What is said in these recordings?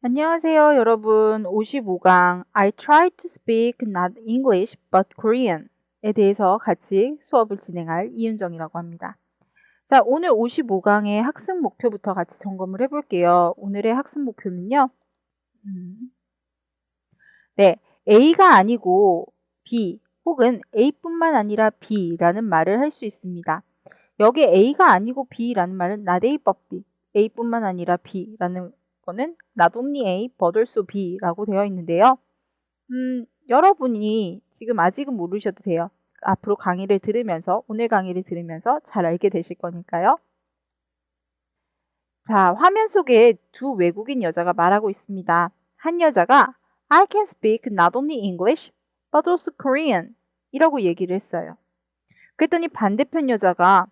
안녕하세요, 여러분. 55강 I try to speak not English but Korean 에 대해서 같이 수업을 진행할 이윤정이라고 합니다. 자, 오늘 55강의 학습 목표부터 같이 점검을 해볼게요. 오늘의 학습 목표는요. 음, 네, A가 아니고 B 혹은 A뿐만 아니라 B라는 말을 할 수 있습니다. 여기 A가 아니고 B라는 말은 not A but B, A뿐만 아니라 B라는 거는 not only A but also B라고 되어 있는데요. 음, 여러분이 지금 아직은 모르셔도 돼요. 앞으로 강의를 들으면서 오늘 강의를 들으면서 잘 알게 되실 거니까요. 자, 화면 속에 두 외국인 여자가 말하고 있습니다. 한 여자가 I can speak not only English but also Korean 이라고 얘기를 했어요. 그랬더니 반대편 여자가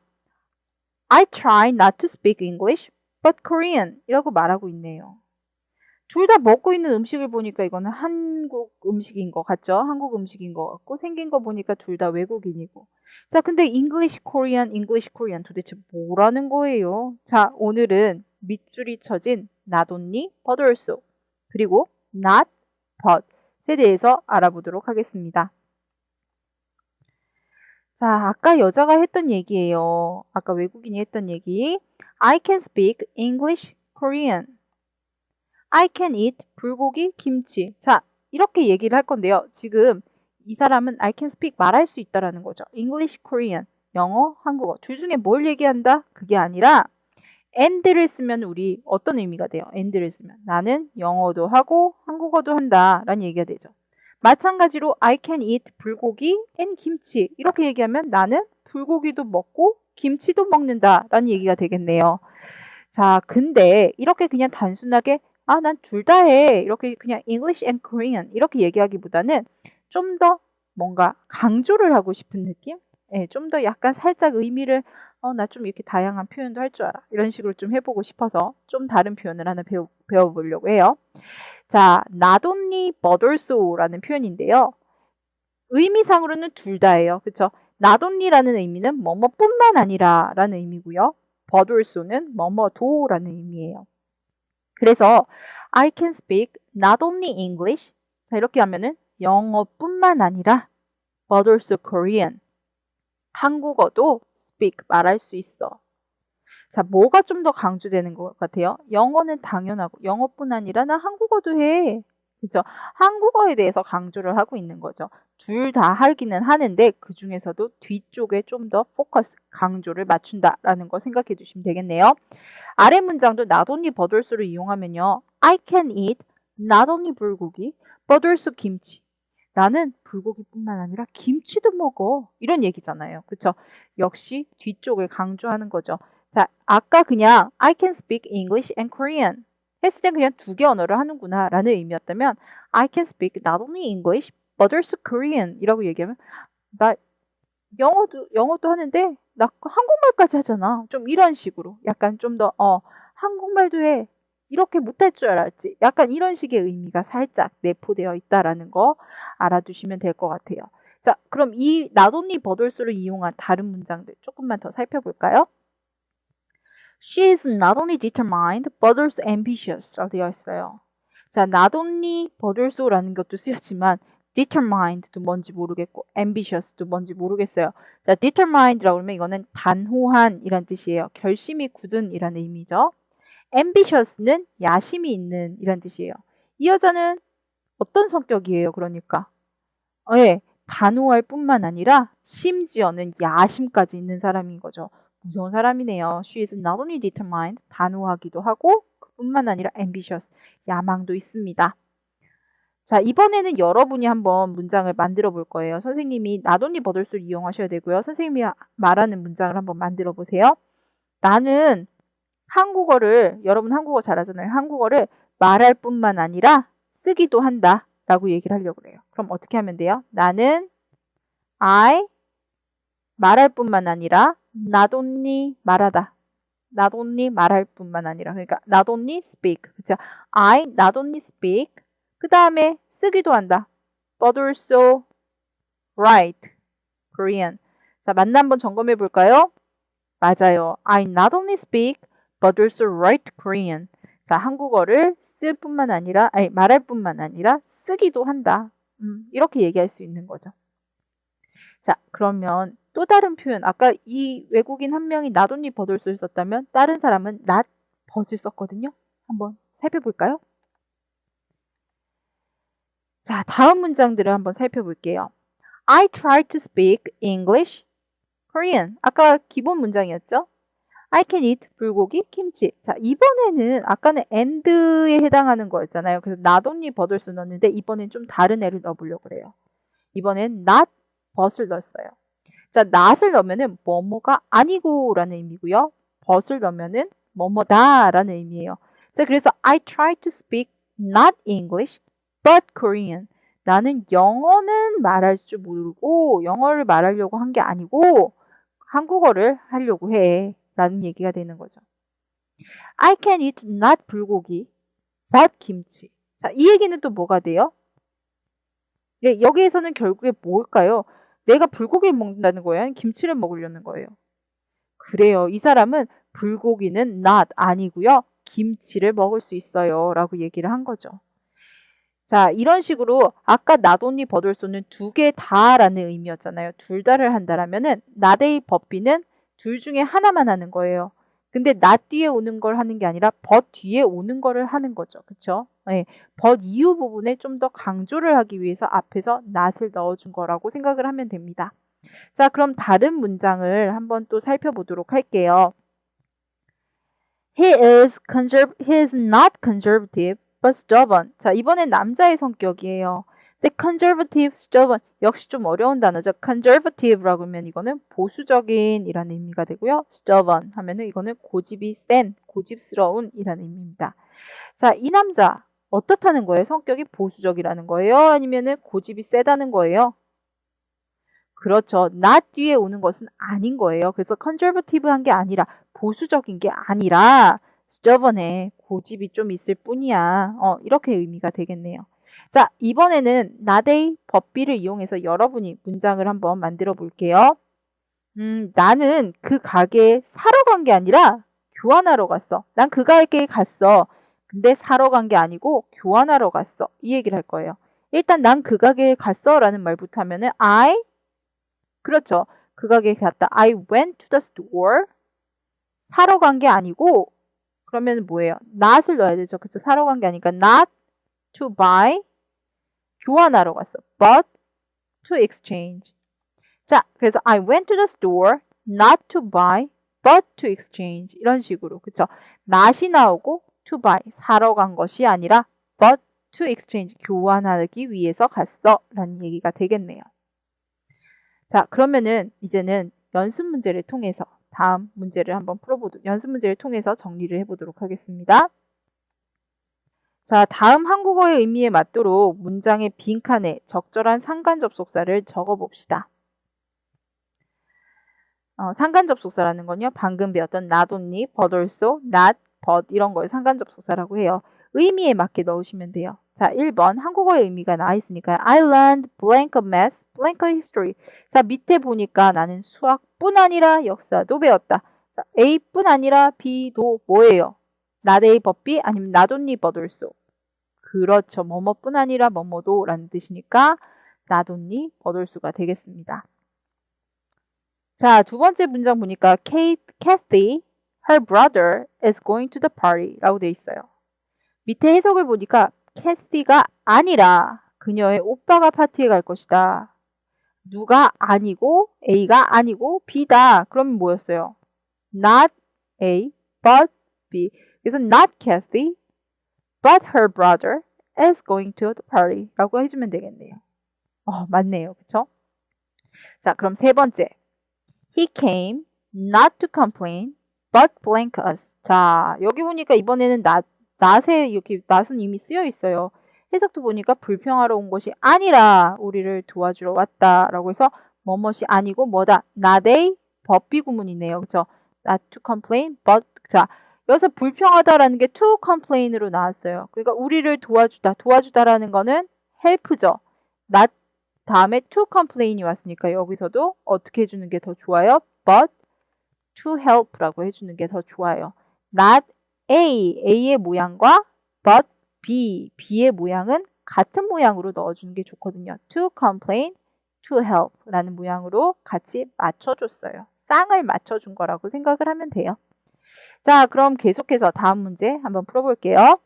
I try not to speak English but Korean 이라고 말하고 있네요. 둘 다 먹고 있는 음식을 보니까 이거는 한국 음식인 것 같죠? 한국 음식인 것 같고 생긴 거 보니까 둘 다 외국인이고 자 근데 English Korean, English Korean 도대체 뭐라는 거예요? 자 오늘은 밑줄이 쳐진 not only but also 그리고 not but에 대해서 알아보도록 하겠습니다. 자, 아까 여자가 했던 얘기예요. 아까 외국인이 했던 얘기. I can speak English, Korean. I can eat 불고기, 김치. 자, 이렇게 얘기를 할 건데요. 지금 이 사람은 I can speak 말할 수 있다라는 거죠. English, Korean. 영어, 한국어. 둘 중에 뭘 얘기한다? 그게 아니라 and를 쓰면 우리 어떤 의미가 돼요? and를 쓰면 나는 영어도 하고 한국어도 한다라는 얘기가 되죠. 마찬가지로 I can eat 불고기 and 김치 이렇게 얘기하면 나는 불고기도 먹고 김치도 먹는다 라는 얘기가 되겠네요. 자, 근데 이렇게 그냥 단순하게 아, 난 둘 다 해. 이렇게 그냥 English and Korean 이렇게 얘기하기보다는 좀 더 뭔가 강조를 하고 싶은 느낌? 예, 좀 더 약간 살짝 의미를 어, 나 좀 이렇게 다양한 표현도 할 줄 알아. 이런 식으로 좀 해보고 싶어서 좀 다른 표현을 하나 배워, 배워보려고 해요. 자, not only but also라는 표현인데요. 의미상으로는 둘 다예요. 그쵸? not only라는 의미는 뭐뭐뿐만 아니라 라는 의미고요. but also는 뭐뭐도라는 의미예요. 그래서 I can speak not only English 자 이렇게 하면은 영어뿐만 아니라 but also Korean 한국어도 speak 말할 수 있어. 자, 뭐가 좀 더 강조되는 것 같아요? 영어는 당연하고 영어뿐 아니라 나 한국어도 해. 그죠? 한국어에 대해서 강조를 하고 있는 거죠. 둘 다 하기는 하는데 그 중에서도 뒤쪽에 좀 더 포커스, 강조를 맞춘다라는 거 생각해 주시면 되겠네요. 아래 문장도 not only also를 이용하면요. I can eat not only 불고기 also 김치. 나는 불고기뿐만 아니라 김치도 먹어. 이런 얘기잖아요. 그쵸? 역시 뒤쪽을 강조하는 거죠. 자, 아까 그냥 I can speak English and Korean 했을 땐 그냥 두 개 언어를 하는구나 라는 의미였다면 I can speak not only English but also Korean 이라고 얘기하면 나 영어도 영어도 하는데 나 한국말까지 하잖아. 좀 이런 식으로 약간 좀 더 어, 한국말도 해. 이렇게 못할 줄 알았지. 약간 이런 식의 의미가 살짝 내포되어 있다라는 거 알아두시면 될 것 같아요. 자, 그럼 이 나돈니 버돌수를 이용한 다른 문장들 조금만 더 살펴볼까요? She is not only determined but also ambitious 라고 되어 있어요. 자, not only but also라는 것도 쓰였지만 determined도 뭔지 모르겠고 ambitious도 뭔지 모르겠어요. 자, determined라고 하면 이거는 단호한 이란 뜻이에요. 결심이 굳은 이란 의미죠. ambitious는 야심이 있는 이란 뜻이에요. 이 여자는 어떤 성격이에요? 그러니까 어, 예, 단호할 뿐만 아니라 심지어는 야심까지 있는 사람인 거죠. 무서운 사람이네요. She is not only determined, 단호하기도 하고 그뿐만 아니라 ambitious, 야망도 있습니다. 자, 이번에는 여러분이 한번 문장을 만들어 볼 거예요. 선생님이 only but을 이용하셔야 되고요. 선생님이 말하는 문장을 한번 만들어 보세요. 나는 한국어를, 여러분 한국어 잘하잖아요. 한국어를 말할 뿐만 아니라 쓰기도 한다. 라고 얘기를 하려고 그래요. 그럼 어떻게 하면 돼요? 나는 I 말할 뿐만 아니라 only 말하다. only 말할 뿐만 아니라 그러니까 only speak. 그죠? I only speak. 그 다음에 쓰기도 한다. but also write Korean. 자, 맞나 한번 점검해 볼까요? 맞아요. I not only speak but also write Korean. 자, 한국어를 쓸 뿐만 아니라, 아니, 말할 뿐만 아니라 쓰기도 한다. 음, 이렇게 얘기할 수 있는 거죠. 자, 그러면 또 다른 표현. 아까 이 외국인 한 명이 나돈니 버들소를 썼다면 다른 사람은 not 벗을 썼거든요. 한번 살펴볼까요? 자, 다음 문장들을 한번 살펴볼게요. I try to speak English, Korean. 아까 기본 문장이었죠? I can eat 불고기, 김치. 자, 이번에는 아까는 and에 해당하는 거였잖아요. 그래서 not only but을 넣었는데 이번엔 좀 다른 애를 넣어보려고 그래요. 이번엔 not but을 넣었어요. 자, not을 넣으면은 뭐뭐가 아니고라는 의미고요. but을 넣으면은 뭐뭐다라는 의미예요. 자, 그래서 I try to speak not English but Korean. 나는 영어는 말할 줄 모르고 영어를 말하려고 한 게 아니고 한국어를 하려고 해. 라는 얘기가 되는 거죠. I can eat not 불고기 but 김치. 자, 이 얘기는 또 뭐가 돼요? 네, 여기에서는 결국에 뭘까요? 내가 불고기를 먹는다는 거예요? 김치를 먹으려는 거예요? 그래요. 이 사람은 불고기는 not 아니고요. 김치를 먹을 수 있어요. 라고 얘기를 한 거죠. 자, 이런 식으로 아까 나돈니 버돌소는 두 개 다라는 의미였잖아요. 둘 다를 한다라면은 나데이 버비는 둘 중에 하나만 하는 거예요. 근데 나 뒤에 오는 걸 하는 게 아니라 벗 뒤에 오는 거를 하는 거죠. 그쵸? 네. 벗 이후 부분에 좀 더 강조를 하기 위해서 앞에서 not을 넣어준 거라고 생각을 하면 됩니다. 자, 그럼 다른 문장을 한번 또 살펴보도록 할게요. He is conserv he is not conservative but stubborn. 자, 이번엔 남자의 성격이에요. 근데 conservative, stubborn 역시 좀 어려운 단어죠. conservative라고 하면 이거는 보수적인이라는 의미가 되고요. stubborn 하면은 이거는 고집이 센, 고집스러운이라는 의미입니다. 자, 이 남자 어떻다는 거예요? 성격이 보수적이라는 거예요? 아니면은 고집이 세다는 거예요? 그렇죠. not 뒤에 오는 것은 아닌 거예요. 그래서 conservative한 게 아니라 보수적인 게 아니라 stubborn해. 고집이 좀 있을 뿐이야. 어, 이렇게 의미가 되겠네요. 자, 이번에는 나데이 법비를 이용해서 여러분이 문장을 한번 만들어 볼게요. 음, 나는 그 가게에 사러 간 게 아니라 교환하러 갔어. 난 그 가게에 갔어. 근데 사러 간 게 아니고 교환하러 갔어. 이 얘기를 할 거예요. 일단 난 그 가게에 갔어 라는 말부터 하면은 I 그렇죠. 그 가게에 갔다. I went to the store. 사러 간 게 아니고 그러면 뭐예요? not을 넣어야 되죠. 그쵸? 사러 간 게 아니니까 not to buy 교환하러 갔어. but to exchange. 자, 그래서 I went to the store not to buy but to exchange 이런 식으로 그쵸? not이 나오고 to buy 사러 간 것이 아니라 but to exchange 교환하기 위해서 갔어 라는 얘기가 되겠네요. 자, 그러면은 이제는 연습 문제를 통해서 다음 문제를 한번 풀어보도록 연습 문제를 통해서 정리를 해보도록 하겠습니다. 자, 다음 한국어의 의미에 맞도록 문장의 빈칸에 적절한 상관 접속사를 적어 봅시다. 어, 상관 접속사라는 건요. 방금 배웠던 not only, but also, not, but 이런 걸 상관 접속사라고 해요. 의미에 맞게 넣으시면 돼요. 자, 1번 한국어의 의미가 나와 있으니까요. I learned blank math, blank history. 자, 밑에 보니까 나는 수학뿐 아니라 역사도 배웠다. 자, A뿐 아니라 B도 뭐예요? 나데이 법비 아니면 나돈니 버돌소. 그렇죠. 뭐뭐뿐 아니라 뭐뭐도 라는 뜻이니까 나돈니 버돌수가 되겠습니다. 자, 두 번째 문장 보니까 Kate, Kathy, her brother is going to the party 라고 돼 있어요. 밑에 해석을 보니까 캐시가 아니라 그녀의 오빠가 파티에 갈 것이다. 누가 아니고 A가 아니고 B다. 그러면 뭐였어요? Not A, but B. 그래서 not Kathy, but her brother is going to the party 라고 해주면 되겠네요. 어, 맞네요. 그쵸? 자, 그럼 세 번째. He came not to complain, but blank us. 자, 여기 보니까 이번에는 not, not에 이렇게 not은 이미 쓰여 있어요. 해석도 보니까 불평하러 온 것이 아니라 우리를 도와주러 왔다라고 해서 뭐뭇이 아니고 뭐다. not a 법비 구문이네요. 그쵸? not to complain, but 자, 여기서 불평하다라는 게 to complain으로 나왔어요. 그러니까 우리를 도와주다. 도와주다라는 거는 help죠. not 다음에 to complain이 왔으니까 여기서도 어떻게 해주는 게 더 좋아요? but to help라고 해주는 게 더 좋아요. not A, A의 모양과 but B, B의 모양은 같은 모양으로 넣어주는 게 좋거든요. to complain, to help 라는 모양으로 같이 맞춰줬어요. 쌍을 맞춰준 거라고 생각을 하면 돼요. 자, 그럼 계속해서 다음 문제 한번 풀어볼게요.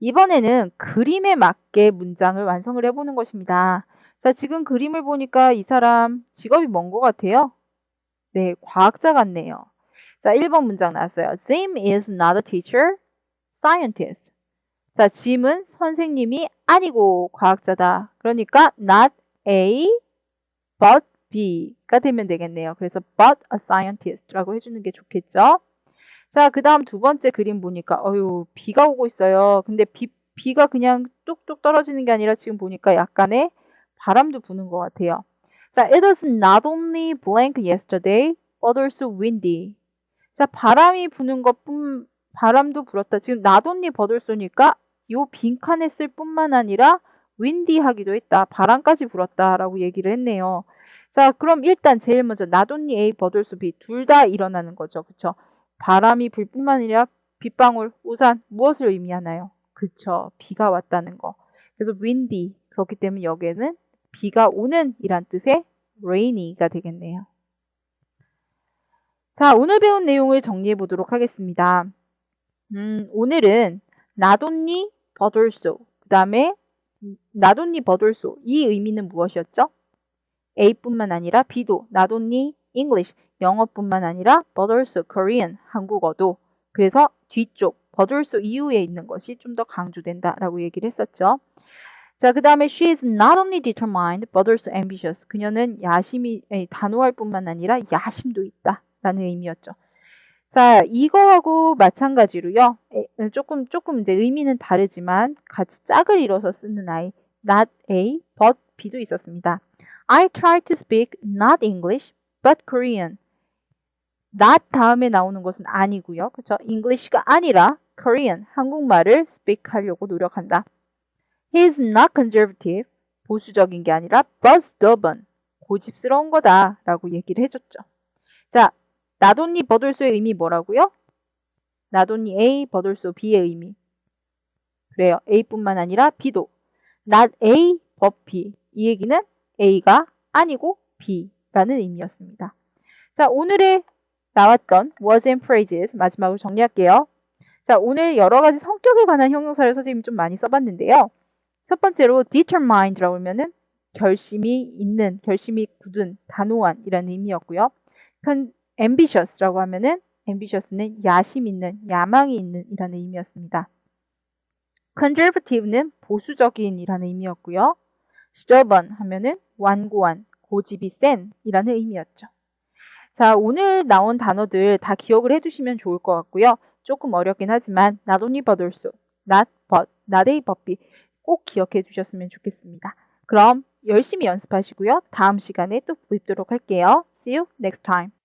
이번에는 그림에 맞게 문장을 완성을 해보는 것입니다. 자, 지금 그림을 보니까 이 사람 직업이 뭔 것 같아요? 네, 과학자 같네요. 자, 1번 문장 나왔어요. Jim is not a teacher, scientist. 자, 짐은 선생님이 아니고 과학자다. 그러니까 not A, but B가 되면 되겠네요. 그래서 but a scientist라고 해주는 게 좋겠죠. 자, 그 다음 두 번째 그림 보니까 어유 비가 오고 있어요. 근데 비, 비가 그냥 뚝뚝 떨어지는 게 아니라 지금 보니까 약간의 바람도 부는 것 같아요. 자, it was not only blank yesterday, but also windy. 자, 바람이 부는 것뿐 바람도 불었다. 지금 not only but also니까 요 빈칸에 쓸 뿐만 아니라 windy하기도 했다. 바람까지 불었다라고 얘기를 했네요. 자, 그럼 일단 제일 먼저 not only A, but also B 둘 다 일어나는 거죠. 그쵸? 바람이 불 뿐만 아니라 빗방울, 우산 무엇을 의미하나요? 그쵸. 비가 왔다는 거. 그래서 windy 그렇기 때문에 여기에는 비가 오는 이란 뜻의 rainy가 되겠네요. 자, 오늘 배운 내용을 정리해 보도록 하겠습니다. 음, 오늘은 but also 그 다음에 but also 이 의미는 무엇이었죠? A뿐만 아니라 B도 only English 영어뿐만 아니라 but also Korean 한국어도 그래서 뒤쪽 also 이후에 있는 것이 좀 더 강조된다라고 얘기를 했었죠. 자, 그 다음에 she is not only determined but also ambitious. 그녀는 야심이 단호할 뿐만 아니라 야심도 있다 라는 의미였죠. 자, 이거하고 마찬가지로요. 조금 조금 이제 의미는 다르지만 같이 짝을 이뤄서 쓰는 아이 not A but B도 있었습니다. I try to speak not English but Korean. Not 다음에 나오는 것은 아니고요. 그렇죠? English가 아니라 Korean, 한국말을 speak 하려고 노력한다. He is not conservative, 보수적인 게 아니라 but stubborn, 고집스러운 거다 라고 얘기를 해줬죠. 자, 나돈니 버돌소의 의미 뭐라고요? 나돈니 A, 버돌소 B의 의미. 그래요. A뿐만 아니라 B도. not A, but B. 이 얘기는 A가 아니고 B라는 의미였습니다. 자, 오늘의 나왔던 words and phrases 마지막으로 정리할게요. 자, 오늘 여러 가지 성격에 관한 형용사를 선생님이 좀 많이 써봤는데요. 첫 번째로 determined라고 하면은 결심이 있는, 결심이 굳은, 단호한 이라는 의미였고요. ambitious라고 하면은 ambitious는 야심 있는, 야망이 있는 이라는 의미였습니다. conservative는 보수적인 이라는 의미였고요. stubborn 하면은 완고한, 고집이 센 이라는 의미였죠. 자, 오늘 나온 단어들 다 기억을 해두시면 좋을 것 같고요. 조금 어렵긴 하지만 not only but also, not but, not a but be 꼭 기억해 두셨으면 좋겠습니다. 그럼 열심히 연습하시고요. 다음 시간에 또 뵙도록 할게요. See you next time.